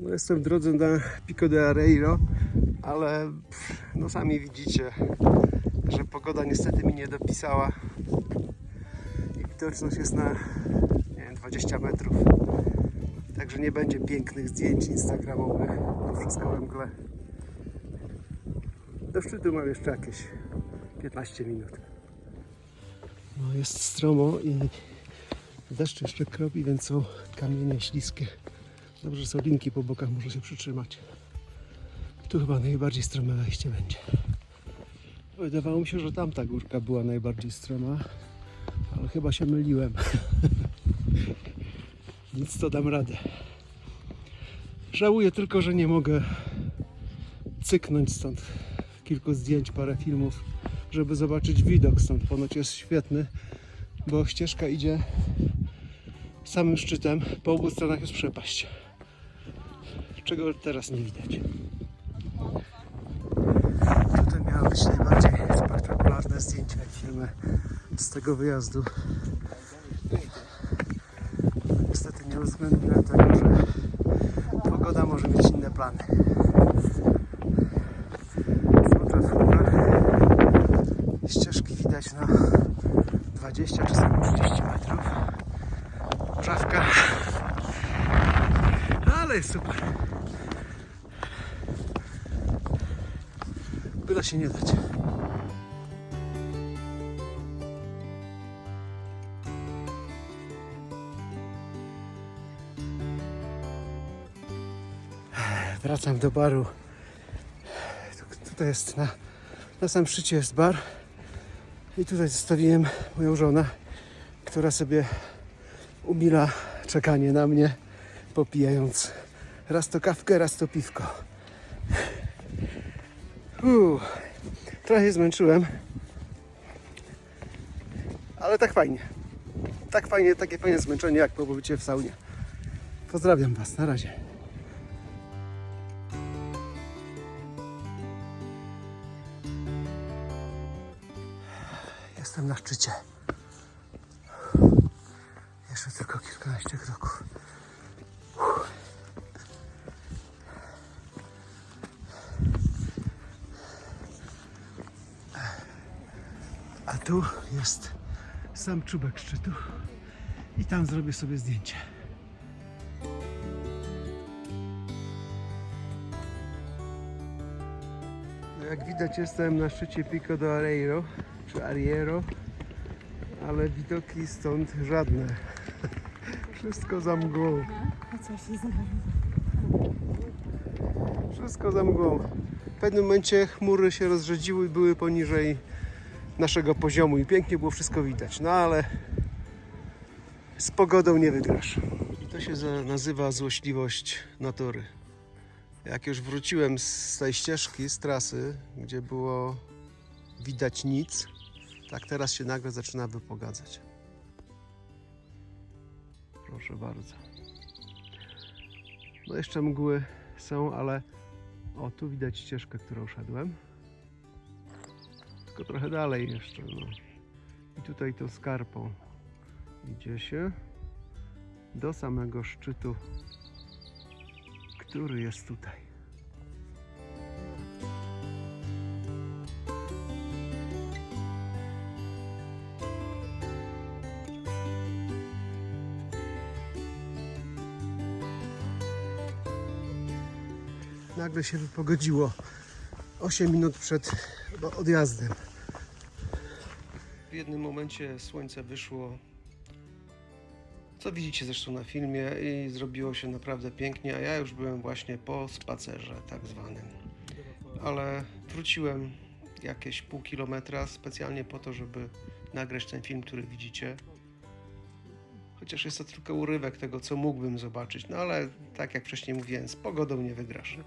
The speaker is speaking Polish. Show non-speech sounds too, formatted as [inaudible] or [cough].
No jestem w drodze na Pico de Areiro, ale no sami widzicie, że pogoda niestety mi nie dopisała i widoczność jest na nie wiem, 20 metrów. Także nie będzie pięknych zdjęć instagramowych, bo wszystko we mgle. Do szczytu mam jeszcze jakieś 15 minut. No jest stromo i deszcz jeszcze kropi, więc są kamienie śliskie. Dobrze, są linki po bokach, muszę się przytrzymać. Tu chyba najbardziej strome wejście będzie. Wydawało mi się, że tamta górka była najbardziej stroma, ale chyba się myliłem. [laughs] Nic to dam radę. Żałuję tylko, że nie mogę cyknąć stąd kilku zdjęć, parę filmów, żeby zobaczyć widok stąd. Ponoć jest świetny, bo ścieżka idzie samym szczytem. Po obu stronach jest przepaść, czego teraz nie widać. Tutaj miały być najbardziej spektakularne zdjęcia i filmy z tego wyjazdu. Niestety nie uwzględniłem tego, że pogoda może mieć inne plany. Złote w chmurach. Ścieżki widać na 20 czasami 30 metrów. Czawka. Ale jest super. Byle się nie dać. Wracam do baru. Tu- Tutaj jest na, na samym szczycie jest bar. I tutaj zostawiłem moją żonę, która sobie umila czekanie na mnie, popijając raz to kawkę, raz to piwko. Uuu, trochę się zmęczyłem, ale tak fajnie. Tak fajnie, takie fajne zmęczenie jak pobycie w saunie. Pozdrawiam Was, na razie. Jestem na szczycie. Jeszcze tylko kilkanaście kroków. Tu jest sam czubek szczytu i tam zrobię sobie zdjęcie. No jak widać jestem na szczycie Pico do Areiro, czy Ariero, ale widoki stąd żadne. [laughs] Wszystko za mgłą. A co się zdarzyło? Wszystko za mgłą. W pewnym momencie chmury się rozrzedziły i były poniżej naszego poziomu i pięknie było wszystko widać. No ale z pogodą nie wygrasz. I to się nazywa złośliwość natury. Jak już wróciłem z tej ścieżki, z trasy, gdzie było widać nic, tak teraz się nagle zaczyna wypogadzać. Proszę bardzo. No jeszcze mgły są, ale o tu widać ścieżkę, którą szedłem. Tylko trochę dalej jeszcze. No. I tutaj tą skarpą idzie się do samego szczytu, który jest tutaj. Nagle się wypogodziło 8 minut przed odjazdem. W jednym momencie słońce wyszło, co widzicie zresztą na filmie i zrobiło się naprawdę pięknie, a ja już byłem właśnie po spacerze tak zwanym. Ale wróciłem jakieś pół kilometra specjalnie po to, żeby nagrać ten film, który widzicie. Chociaż jest to tylko urywek tego, co mógłbym zobaczyć, no ale tak jak wcześniej mówiłem, z pogodą nie wygrasz.